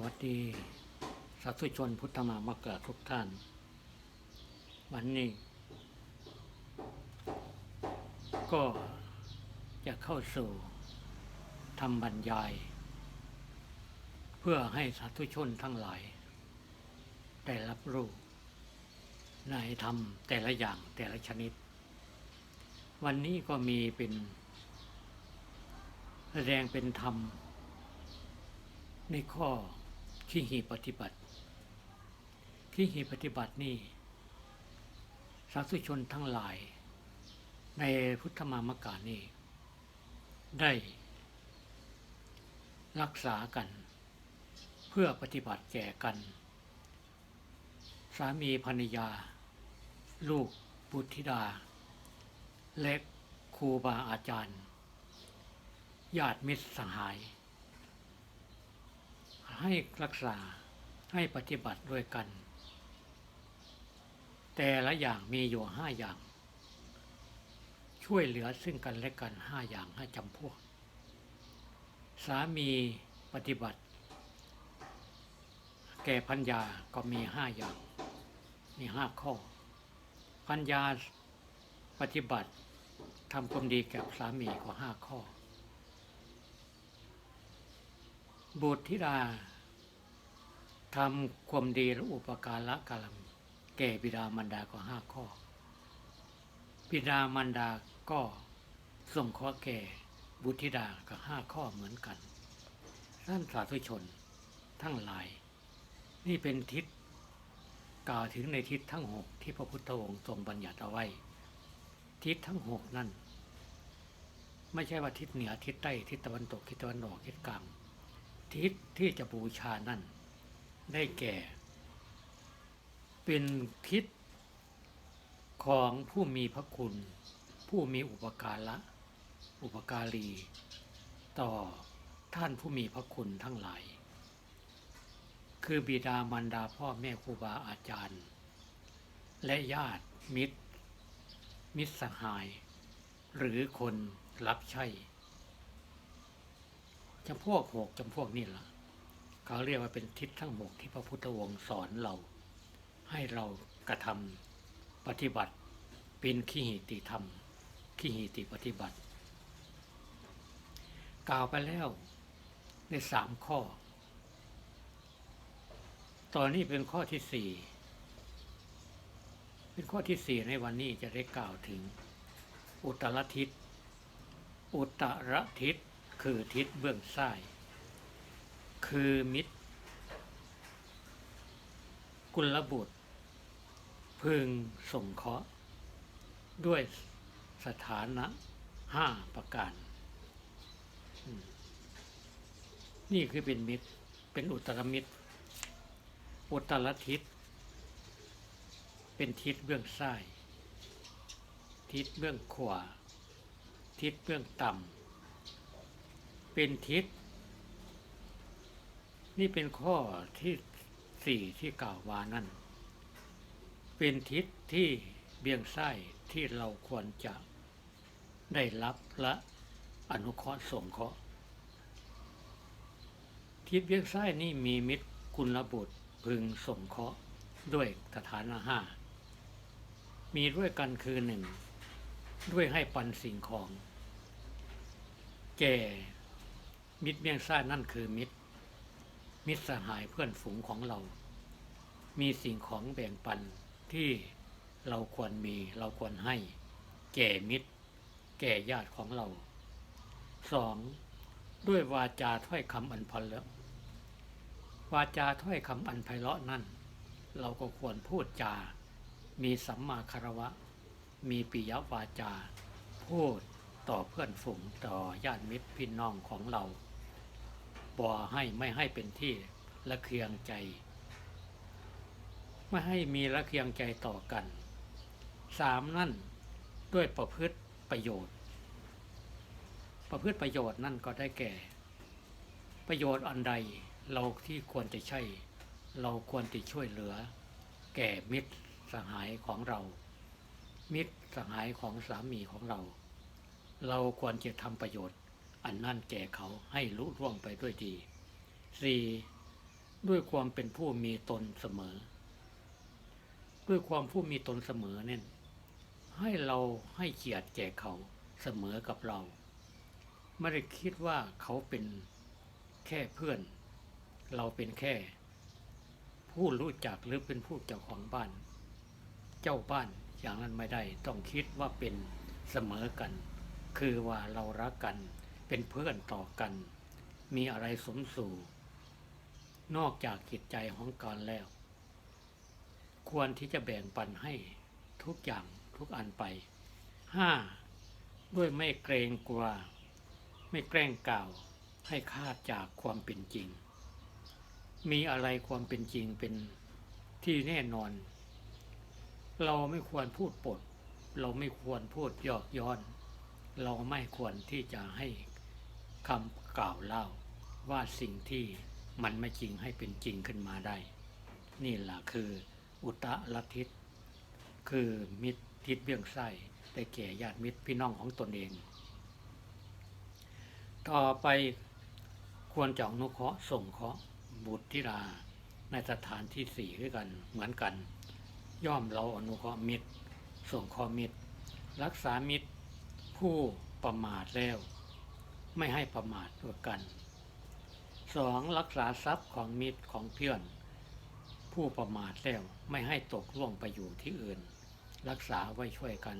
วัสดีสาธุชนพุทธมามกะทุกท่าน วันนี้ ก็จะเข้าสู่ทำบรรยาย เพื่อให้สาธุชนทั้งหลาย ได้รับรู้ในธรรมแต่ละอย่างแต่ละชนิด วันนี้ก็มีเป็นแสดงเป็นธรรมในข้อ ขี้หีปฏิบัติขี้หีปฏิบัตินี่สาธุชนทั้งหลาย ในพุทธมามกานี่ได้ รักษากัน เพื่อปฏิบัติแก่กัน สามีภรรยา ลูกบุตรธิดา และครูบาอาจารย์ ญาติมิตรสหาย ให้รักษาให้ปฏิบัติด้วยกัน แต่ละอย่างมีอยู่ห้าอย่าง ช่วยเหลือซึ่งกันและกันห้าอย่างห้าจำพวก สามีปฏิบัติ แก่พัญญาก็มีห้าอย่าง มีห้าข้อ พัญญาปฏิบัติทำความดีแก่สามีก็ห้าข้อบุตรธิดา ทำความดีและอุปการะกรรมแก่บิดามารดาก็ห้าข้อ บิดามารดาก็ส่งข้อแก่บุตรธิดาก็ห้าข้อเหมือนกันท่านสาธุชนทั้งหลาย นี่เป็นทิศกล่าวถึงในทิศทั้งหกที่พระพุทธองค์ทรงบัญญัติเอาไว้ ทิศทั้งหกนั่น ไม่ใช่ว่าทิศเหนือทิศใต้ทิศตะวันตกทิศตะวันออกทิศกลาง ทิศที่จะบูชานั่น ได้แก่ เป็นทิศของผู้มีพระคุณ ผู้มีอุปการะอุปการี ต่อท่านผู้มีพระคุณทั้งหลาย คือบิดามารดาพ่อแม่ครูบาอาจารย์ และญาติมิตร มิตรสหาย หรือคนรับใช้จำพวกหกจำพวกนี่ล่ะ เขาเรียกว่าเป็นทิศทั้งหกที่พระพุทธองค์สอนเรา ให้เรากระทำปฏิบัติเป็นขีหิติธรรมขีหิติปฏิบัติ กล่าวไปแล้วในสามข้อ ตอนนี้เป็นข้อที่สี่เป็นข้อที่สี่ในวันนี้จะได้กล่าวถึง อุตรทิศอุตรทิศคือทิศเบื้องซ้าย คือมิตร กุลบุตร พึงส่งเคราะห์ด้วยสถานะห้าประการ นี่คือเป็นมิตร เป็นอุตรมิตร อุตรทิศ เป็นทิศเบื้องซ้าย ทิศเบื้องขวา ทิศเบื้องต่ำ เป็นทิศ นี่เป็นข้อที่สี่ที่กล่าวมานั่น เป็นทิศที่เบี่ยงซ้ที่เราควรจะได้รับและอนุเคราะห์สงเคราะห์ทิศเบี่ยงซ้นี่มีมิตรกุลบุตรพึงสงเคราะห์ด้วยสถานะห้ามีด้วยกันคือหนึ่งด้วยให้ปันสิ่งของ แก่มิตรเบี่ยงซ้นั่นคือมิตร มิตรสหายเพื่อนฝูงของเรา มีสิ่งของแบ่งปันที่เราควรมีเราควรให้ แก่มิตร แก่ญาติของเราสองด้วยวาจาถ้อยคำอันไพเราะวาจาถ้อยคำอันไพเราะนั่น เราก็ควรพูดจา มีสัมมาคารวะ มีปิยวาจา พูดต่อเพื่อนฝูงต่อญาติมิตรพี่น้องของเรา บ่ให้ไม่ให้เป็นที่ละเคียงใจ ไม่ให้มีละเคียงใจต่อกันสามนั่นด้วยประพฤติประโยชน์ ประพฤติประโยชน์นั่นก็ได้แก่ ประโยชน์อันใดเราที่ควรจะใช่ เราควรจะช่วยเหลือ แก่มิตรสหายของเรา มิตรสหายของสามีของเรา เราควรจะทำประโยชน์ อันนั่นแก่เขาให้ลุล่วงไปด้วยดีสี่ด้วยความเป็นผู้มีตนเสมอ ด้วยความผู้มีตนเสมอเนี่ยให้เราให้เกียรติแก่เขาเสมอกับเรา ไม่ได้คิดว่าเขาเป็นแค่เพื่อน เราเป็นแค่ ผู้รู้จักหรือเป็นผู้เจ้าของบ้าน เจ้าบ้านอย่างนั้นไม่ได้ต้องคิดว่าเป็นเสมอกัน คือว่าเรารักกัน เป็นเพื่อนต่อกัน มีอะไรสมสู่ นอกจากจิตใจของกันแล้ว ควรที่จะแบ่งปันให้ทุกอย่างทุกอันไปห้าด้วยไม่เกรงกลัว ไม่แกล้งกล่าวให้คาดจากความเป็นจริง มีอะไรความเป็นจริงเป็นที่แน่นอน เราไม่ควรพูดปด เราไม่ควรพูดยอกย้อน เราไม่ควรที่จะให้ คำกล่าวเล่าว่าสิ่งที่มันไม่จริงให้เป็นจริงขึ้นมาได้ นี่แหละคืออุตะลัทธิตคือมิตรทิศเบี้ยงไส้ได้แก่ญาติมิตรพี่น้องของตนเอง ต่อไปควรจะอนุเคราะห์ส่งเคราะห์บุตรธิราในสถานที่สี่ด้วยกันเหมือนกัน ย่อมเราอนุเคราะห์มิตร ส่งเคราะห์มิตร รักษามิตรผู้ประมาทแล้ว ไม่ให้ประมาทด้วกันสองรักษาทรัพย์ของมิตรของเพื่อน ผู้ประมาทแล้วไม่ให้ตกล่วงไปอยู่ที่อื่น รักษาไว้ช่วยกัน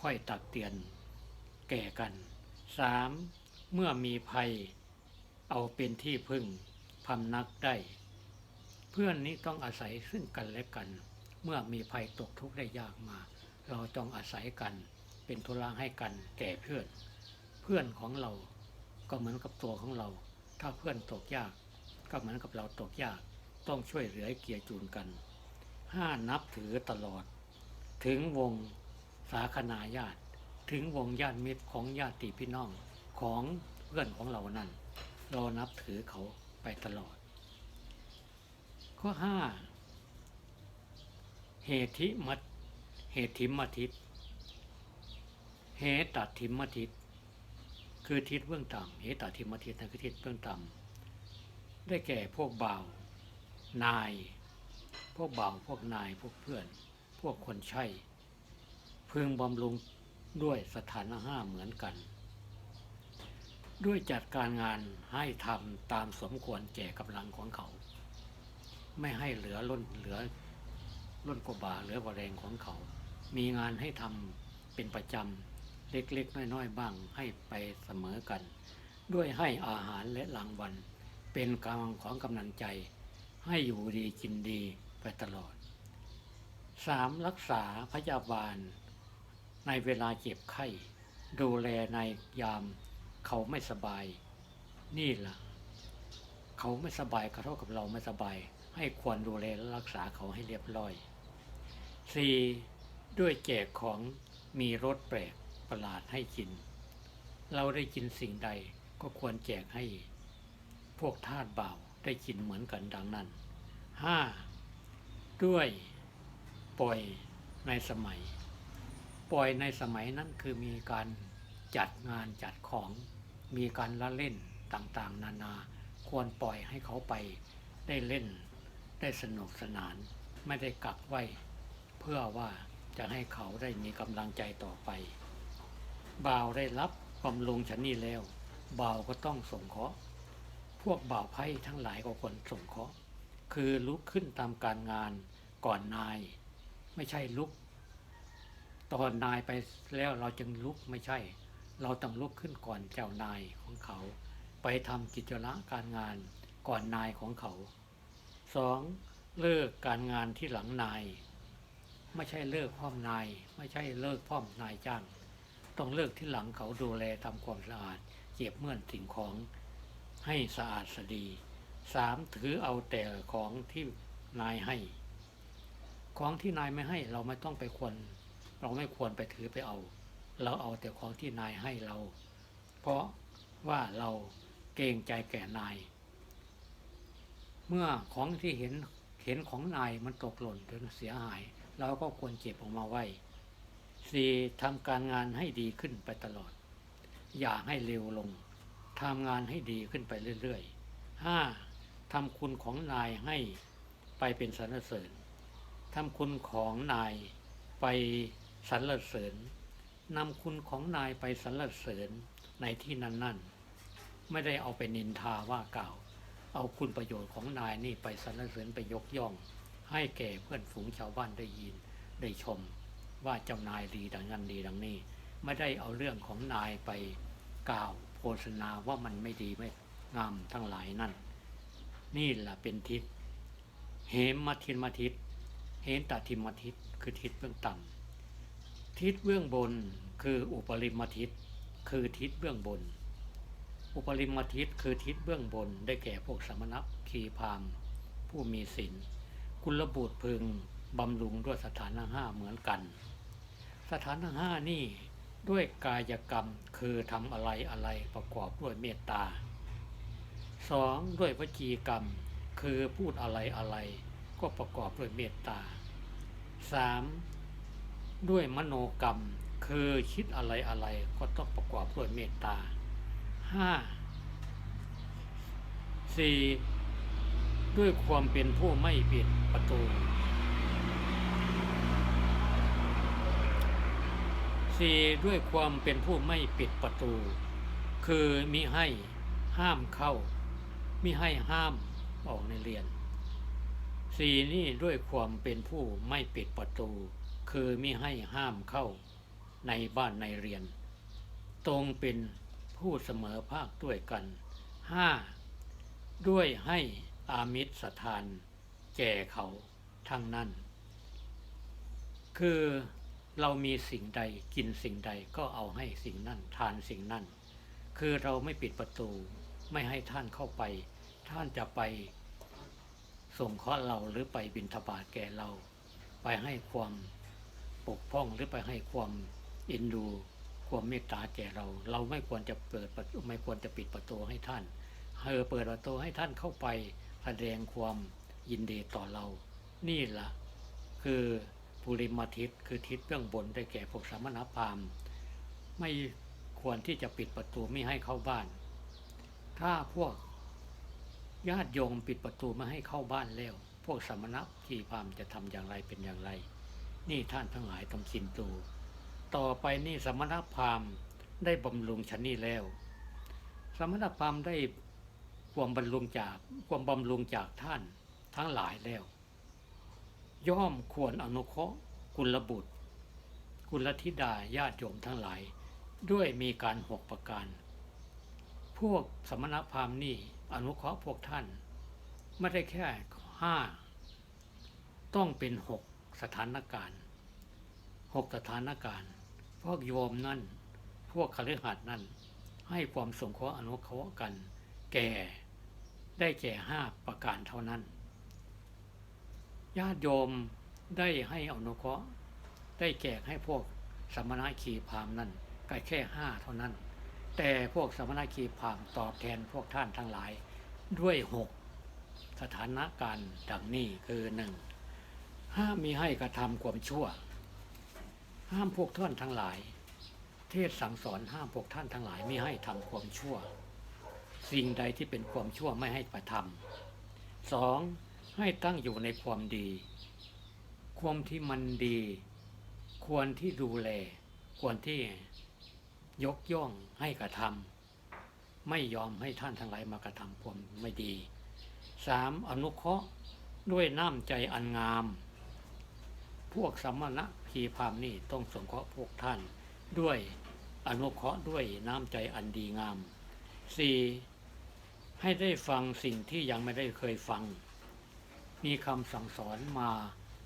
ค่อยตักเตือนแก่กันสามเมื่อมีภัยเอาเป็นที่พึ่งพำนักได้ เพื่อนนี้ต้องอาศัยซึ่งกันและกัน เมื่อมีภัยตกทุกข์ได้ยากมา เราต้องอาศัยกัน เป็นทุลางให้กันแก่เพื่อน เพื่อนของเรา ก็เหมือนกับตัวของเรา ถ้าเพื่อนตกยาก ก็เหมือนกับเราตกยาก ต้องช่วยเหลือเกียร์จูนกันห้านับถือตลอด ถึงวงสาคนาญาติ ถึงวงญาติมิตรของญาติพี่น้องของเพื่อนของเรานั่น เรานับถือเขาไปตลอด ข้อห้าเหติมัตเหติมทิตเหตัดทิมทิต คือทิศเบื้องต่ำเหตัดทิมทิตนั่นคือทิศเบื้องต่ำได้แก่พวกเบานาย พวกเบาพวกนายพวกเพื่อน พวกคนใช้พึงบำรุงด้วยสถานะห้าเหมือนกัน ด้วยจัดการงานให้ทำตามสมควรแก่กำลังของเขา ไม่ให้เหลือล้นเหลือล้นกว่าบาเหลือกว่าแรงของเขา มีงานให้ทำเป็นประจำ เล็กๆน้อยๆบ้างให้ไปเสมอกัน ด้วยให้อาหารและรางวัลเป็นกำลังของกำนันใจ ให้อยู่ดีกินดีไปตลอดสามรักษาพยาบาล ในเวลาเจ็บไข้ ดูแลในยามเขาไม่สบาย นี่ล่ะ เขาไม่สบายก็เท่ากับเราไม่สบาย ให้ควรดูแลและรักษาเขาให้เรียบร้อยสี่ด้วยแจกของมีรสแปลก ประหลาดให้กิน เราได้กินสิ่งใดก็ควรแจกให้ พวกทาสบ่าวได้กินเหมือนกันดังนั้นห้าด้วยปล่อยในสมัย ปล่อยในสมัยนั้นคือมีการจัดงานจัดของ มีการละเล่นต่างๆ นานา ควรปล่อยให้เขาไปได้เล่น ได้สนุกสนาน ไม่ได้กักไว้ เพื่อว่าจะให้เขาได้มีกำลังใจต่อไป บ่าวได้รับบำรุงฉันนี่แล้วบ่าวก็ต้องส่งเคราะห์พวกบ่าวไพ่ทั้งหลายก็ควรส่งเคราะห์คือลุกขึ้นตามการงานก่อนนาย ไม่ใช่ลุก ตอนนายไปแล้วเราจึงลุกไม่ใช่ เราต้องลุกขึ้นก่อนเจ้านายของเขา ไปทำกิจละการงานก่อนนายของเขาสองเลิกการงานที่หลังนาย ไม่ใช่เลิกพร้อมนาย ไม่ใช่เลิกพร้อมนายจ้าง ต้องเลิกที่หลังเขาดูแลทำความสะอาดเก็บเมื่อนสิ่งของให้สะอาดสดีสามถือเอาแต่ของที่นายให้ ของที่นายไม่ให้เราไม่ต้องไปควร เราไม่ควรไปถือไปเอา เราเอาแต่ของที่นายให้เรา เพราะว่าเราเกรงใจแก่นาย เมื่อของที่เห็นเห็นของนายมันตกหล่นจนเสียหาย เราก็ควรเก็บออกมาไว้ สี่ทำการงานให้ดีขึ้นไปตลอด อย่าให้เร็วลงทำงานให้ดีขึ้นไปเรื่อยๆห้าทำคุณของนายให้ไปเป็นสรรเสริญทำคุณของนายไปสรรเสริญนำคุณของนายไปสรรเสริญในที่นั้นๆ ไม่ได้เอาไปนินทาว่ากล่าว เอาคุณประโยชน์ของนายนี่ไปสรรเสริญไปยกย่อง ให้แก่เพื่อนฝูงชาวบ้านได้ยินได้ชม ว่าเจ้านายดีดังนั้นดีดังนี้ ไม่ได้เอาเรื่องของนายไปกล่าวโฆษณาว่ามันไม่ดีไม่งามทั้งหลายนั่น นี่แหละเป็นทิศเหมมาทินมาทิศเหนตทิมมาทิศคือทิศเบื้องต่ำทิศเบื้องบนคืออุปริมาทิศคือทิศเบื้องบน อุปริมาทิศคือทิศเบื้องบน ได้แก่พวกสมณพคีพามผู้มีศีลกุลบุตรพึงบำรุงด้วยสถานะห้าเหมือนกัน สถานะห้านี่ด้วยกายกรรมคือทำอะไรอะไรประกอบด้วยเมตตาสองด้วยวจีกรรมคือพูดอะไรอะไรก็ประกอบด้วยเมตตาสามด้วยมโนกรรมคือคิดอะไรอะไรก็ต้องประกอบด้วยเมตตาห้าสี่ด้วยความเป็นผู้ไม่ปิดประตูีด้วยความเป็นผู้ไม่ปิดประตู คือมิให้ห้ามเข้า มิให้ห้ามออกในเรียนสี่นี่ด้วยความเป็นผู้ไม่ปิดประตู คือมิให้ห้ามเข้า ในบ้านในเรียน ตรงเป็นผู้เสมอภาคด้วยกันห้าด้วยให้อามิตรสถาน แก่เขาทั้งนั้น คือ เรามีสิ่งใดกินสิ่งใดก็เอาให้สิ่งนั้นทานสิ่งนั้น คือเราไม่ปิดประตูไม่ให้ท่านเข้าไป ท่านจะไปส่งเคราะห์เราหรือไปบินทบาทแก่เรา ไปให้ความปกป้องหรือไปให้ความอินดูความเมตตาแก่เรา เราไม่ควรจะเปิดประตูไม่ควรจะปิดประตูให้ท่านเออเปิดประตูให้ท่านเข้าไปแสดงความยินดีต่อเรา นี่แหละคือ ปุริมาทิศคือทิศเบื้องบนได้แก่พวกสามณพราหมณ์ไม่ควรที่จะปิดประตูไม่ให้เข้าบ้าน ถ้าพวกญาติโยมปิดประตูไม่ให้เข้าบ้านแล้ว พวกสมณะที่พราหมณ์จะทำอย่างไรเป็นอย่างไร นี่ท่านทั้งหลายต้องคิดดูต่อไปนี่สมณพราหมณ์ได้บำรุงชนนี้แล้ว สมณพราหมณ์ได้ความบรรลุงจากความบำรุงจากท่านทั้งหลายแล้ว ย่อมควรอนุเคราะห์กุลบุตร กุลธิดาญาติโยมทั้งหลาย ด้วยมีการหกประการ พวกสมณพราหมณ์นี่อนุเคราะห์พวกท่าน ไม่ได้แค่ห้าต้องเป็นหกสถานการณ์หกสถานการณ์ พวกโยมนั่น พวกคฤหัสถ์นั่น ให้ความสงเคราะห์อนุเคราะห์กัน แก่ได้แก่ห้าประการเท่านั้น ญาติโยมได้ให้อนุเคราะห์ได้แจกให้พวกสมณะขีพามนั่นก็แค่ห้าเท่านั้น แต่พวกสมณะขีพามตอบแทนพวกท่านทั้งหลายด้วยหกสถานการณ์ดังนี้คือหนึ่งห้ามมีให้กระทำความชั่ว ห้ามพวกท่านทั้งหลาย เทศสั่งสอนห้ามพวกท่านทั้งหลายไม่ให้ทำความชั่ว สิ่งใดที่เป็นความชั่วไม่ให้ประทำสอง ให้ตั้งอยู่ในความดี ความที่มันดี ควรที่ดูแล ควรที่ยกย่องให้กระทำไม่ยอมให้ท่านทั้งหลายมากระทำความไม่ดีสามอนุเคราะห์ด้วยน้ำใจอันงาม พวกสมณะพีพรามนี่ต้องสงเคราะห์พวกท่าน ด้วยอนุเคราะห์ด้วยน้ำใจอันดีงามสี่ให้ได้ฟังสิ่งที่ยังไม่ได้เคยฟัง มีคำสั่งสอนมา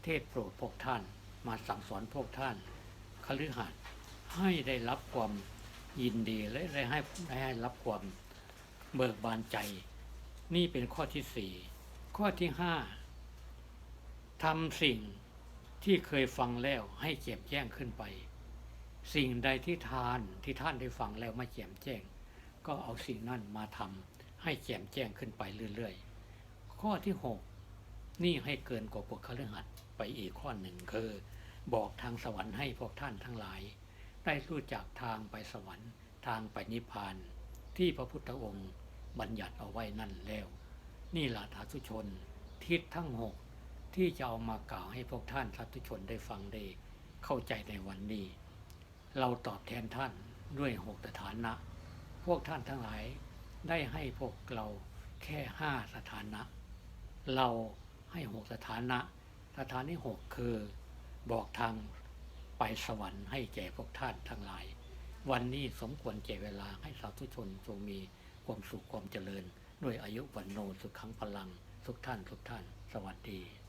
เทศโปรดพวกท่าน มาสั่งสอนพวกท่านคฤหัสถ์ให้ได้รับความยินดีและได้ให้ได้ให้รับความเบิกบานใจ นี่เป็นข้อที่สี่ข้อที่ห้าทำสิ่งที่เคยฟังแล้วให้แจ่มแจ้งขึ้นไป สิ่งใดที่ทานที่ท่านได้ฟังแล้วไม่แจ่มแจ้ง ก็เอาสิ่งนั้นมาทำให้แจ่มแจ้งขึ้นไปเรื่อยๆ ข้อที่หก นี่ให้เกินกว่าพวกคฤหัสถ์ไปอีกข้อหนึ่งคือ บอกทางสวรรค์ให้พวกท่านทั้งหลาย ได้รู้จักทางไปสวรรค์ทางไปนิพพาน ที่พระพุทธองค์บัญญัติเอาไว้นั่นแล้ว นี่ละสาธุชน ทิศทั้งหกที่จะเอามากล่าวให้พวกท่านสาธุชนได้ฟังได้เข้าใจในวันนี้ เราตอบแทนท่านด้วยหกสถานะ พวกท่านทั้งหลายได้ให้พวกเราแค่ห้าสถานะ เรา ให้หกสถานะ สถานที่หกคือ บอกทางไปสวรรค์ให้แก่พวกท่านทั้งหลาย วันนี้สมควรแก่เวลาให้สาธุชนจงมีความสุขความเจริญ ด้วยอายุวันโนสุขังพลัง สุขท่าน สุขท่าน สวัสดี